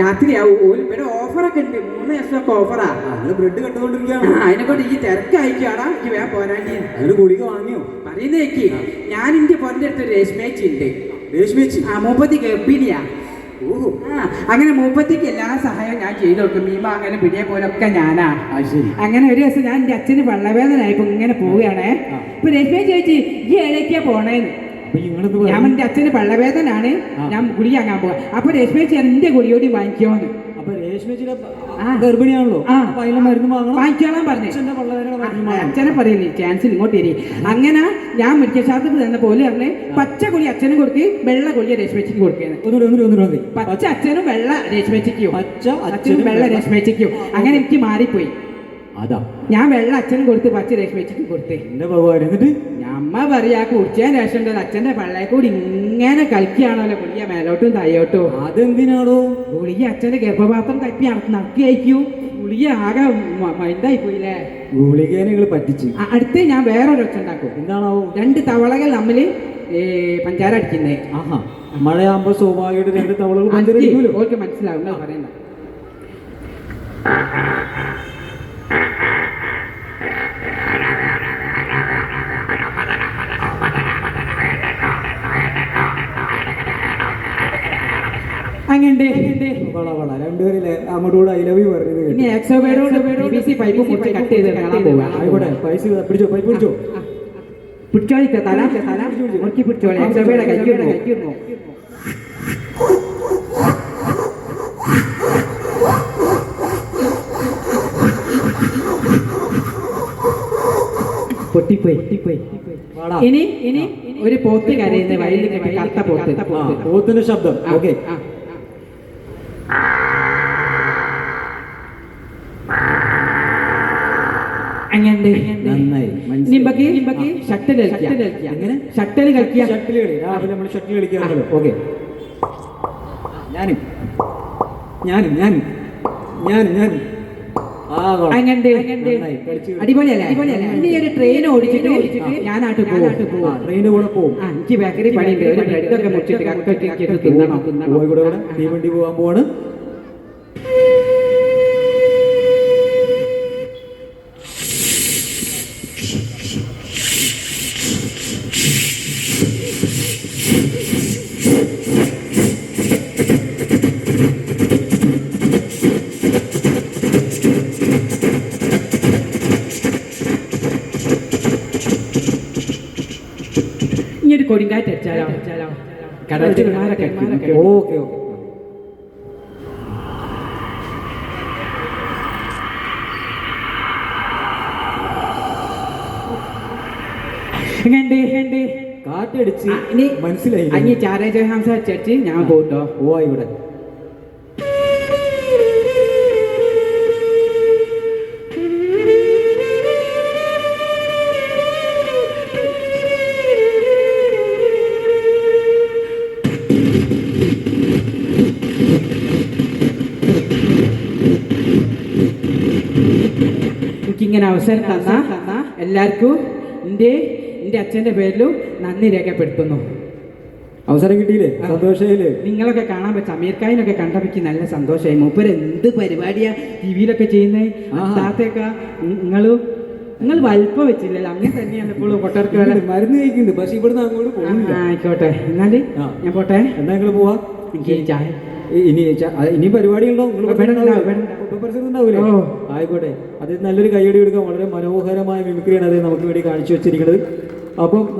രാത്രിയാവും ഇവിടെ ഓഫറൊക്കെ ഉണ്ട്. മൂന്ന് ദിവസമൊക്കെ ഓഫറാ അത് ബ്രെഡ് കണ്ടുകൊണ്ടിരിക്കുകയാണ്. അതിനെ കൊണ്ട് ഈ തിരക്കയക്കാടാ എനിക്ക് വേ പോരാണ്ടി. അതിന് ഗുളിക വാങ്ങിയോ? പറയുന്നേക്ക് ഞാൻ എന്റെ പൊന്റെ അടുത്ത് രേഷ്മേച്ചി ഉണ്ട്. രേഷ്മേച്ചി? ആ മൂപ്പത്തി ഗർഭിണിയാ. അങ്ങനെ മൂപ്പത്തിക്ക് എല്ലാ സഹായവും ഞാൻ ചെയ്തു കൊടുക്കും. മീമ അങ്ങനെ പിടിയെ പോലൊക്കെ ഞാനാ. അങ്ങനെ ഒരു ദിവസം ഞാൻ എന്റെ അച്ഛന് വള്ളവേദനായപ്പോ ഇങ്ങനെ പോവുകയാണേ. ഇപ്പൊ രശ്മി ചോദിച്ചു ഈ ഏഴേക്കാ പോണേന്ന്. ഞാൻ എന്റെ അച്ഛന് പള്ളവേദനാണ് ഞാൻ ഗുളി വാങ്ങാൻ പോവാ. അപ്പൊ രശ്മി ചേച്ചി എന്റെ ഗുളിയോടി വാങ്ങിക്കോന്ന് അപ്പൊ രേഷ്മേച്ചിയുടെ ഗർഭിണിയാണല്ലോ? അതിലെ മരുന്ന് വാങ്ങിക്കോളാൻ പറഞ്ഞു. അച്ഛനെ പറയില്ലേ ചാൻസിൽ ഇങ്ങോട്ട് ഇരി അങ്ങനെ ഞാൻ മെഡിക്കൽ ശാസ്ത്രത്തിൽ തന്ന പോലെ പറഞ്ഞ് പച്ച ഗുളി അച്ഛനും കൊടുത്ത് വെള്ള ഒന്നുകൂടി ഒന്നുകൂടി ഒന്നുകൂടി പച്ച അച്ഛനും വെള്ള രശ്മിച്ചിക്കോ പച്ച അച്ഛനും വെള്ള രശ്മിച്ചിക്കോ അങ്ങനെ എനിക്ക് മാറിപ്പോയി. അതാ. ഞാൻ വെള്ള അച്ഛനും കൊടുത്ത് പച്ച രശ്മിച്ചിക്ക് കൊടുത്തേ. എന്റെ ഭഗവാൻ എന്നിട്ട്? ഞമ്മ പറയാ കുടിച്ചതിന് ശേഷം ഉണ്ടല്ലോ അച്ഛന്റെ പള്ളയെ കൂടി ഇങ്ങനെ കളിക്കുകയാണല്ലോ ഗുളിയ മേലോട്ടും തായോട്ടും അതെന്തിനാണോ ഗുളിയ അച്ഛന്റെ ഗർഭപാത്രം തപ്പി നടക്കി അയക്കൂ ഗുളിയ ആകെ മൈൻഡായി പോയില്ലേ ഗുളികേനെ നിങ്ങൾ പറ്റിച്ചു. അടുത്ത് ഞാൻ വേറൊരു ഒച്ച ഉണ്ടാക്കും. എന്താണാവോ? രണ്ട് തവളകൾ തമ്മിൽ പഞ്ചാര അടിക്കുന്നേ. ആഹാ മഴയാകുമ്പോ സ്വാഭാവികമായിട്ട് രണ്ട് തവളകൾ പഞ്ചരടിക്കൂലോ ഓർക്ക് മനസ്സിലാവും പറയണ്ട അങ്ങനെ ഐ ലവ് യു പറഞ്ഞത് പൈസ പിടിച്ചോ പൈപ്പ് പിടിച്ചോ. പിടിച്ചോളിക്ക തല. തല മുറുക്കി പിടിച്ചോളി. എക്സോബേടെ കൈക്കിടണോ കൈക്കിടണോ പൊട്ടിപ്പോയി. പൊട്ടിപ്പോയി. വാടാ. ഇനി ഇനി ഒരു പോത്ത് കരയുന്ന വഴിയിൽ കെട്ടി കറുത്ത പോത്ത്. പോത്തിന്റെ ശബ്ദം. ഓക്കെ. അങ്ങനെ നന്നായി. നിമ്പക്ക് നിമ്പക്ക് ഷട്ടിൽ അങ്ങനെ? ഷട്ടിൽ കളിക്കുക. ഷട്ടിൽ കളി. രാവിലെ നമ്മൾ ഷട്ടിൽ കളിക്കാറുണ്ടല്ലോ ഓക്കെ. ഞാനും. ഞാനും ഞാനും. ഞാനും ഞാനും. അങ്ങനെ അടിപൊളിയല്ലേ? അടിപൊളിയല്ലേ ഇനി ഒരു ട്രെയിൻ ഓടിച്ചിട്ട് ഞാൻ നാട്ടിൽ പോകും. ആ ട്രെയിനിന്റെ കൂടെ പോവും എനിക്ക് ബേക്കറി പണിയുണ്ട്. ഒരു ബ്രെഡൊക്കെ മുറിച്ചിട്ട് കക്കൊക്കെ തിന്നണം. കൂടെ തീവണ്ടി പോകാൻ പോവാണ്. ഇനി ഒരു കൊടുങ്കാറ്റ് അടിച്ചാലോ കടൽമാരൊക്കെ ഓക്കെ ഓക്കെ. കാറ്റടിച്ച് ഇനി മനസ്സിലായി അഞ്ഞി ചാരേ ജയഹംസ അടിച്ചടിച്ച് ഞാൻ പോട്ടോ ഓ ഇവിടെ. എനിക്കിങ്ങനെ അവസരം തന്ന എല്ലാവർക്കും എന്റെ എന്റെ അച്ഛന്റെ പേരിലും നന്ദി രേഖപ്പെടുത്തുന്നു. അവസരം കിട്ടിയില്ലേ? സന്തോഷയില്ലേ നിങ്ങളൊക്കെ കാണാൻ പറ്റും. അമീർ ഖാനൊക്കെ കണ്ടപ്പോൾ നല്ല സന്തോഷമായി. മൂപ്പര് എന്ത് പരിപാടിയാ ടി വിയിലൊക്കെ ചെയ്യുന്നത് നിങ്ങൾ നിങ്ങളും നിങ്ങൾ വലിപ്പം വെച്ചില്ലല്ലോ. അങ്ങനെ തന്നെയാണ് ഇപ്പോൾ കൊട്ടർക്ക് ഉണ്ട്, മരുന്ന് കഴിക്കുന്നുണ്ട്. പക്ഷെ ഇവിടുന്ന് അങ്ങോട്ട് പോകുന്നില്ല ആയിക്കോട്ടെ. എന്നാൽ ഞാൻ പോട്ടെ. എന്നാ നിങ്ങൾ പോവാ? എനിക്ക് ചായ. ഇനി ഇനി പരിപാടി ഉണ്ടോ നിങ്ങൾ ആയിക്കോട്ടെ. അതിൽ നല്ലൊരു കൈയടി എടുക്കാൻ വളരെ മനോഹരമായ മിമിക്രിയാണ് അദ്ദേഹം നമുക്ക് വേണ്ടി കാണിച്ചു വെച്ചിരിക്കുന്നത്. അപ്പം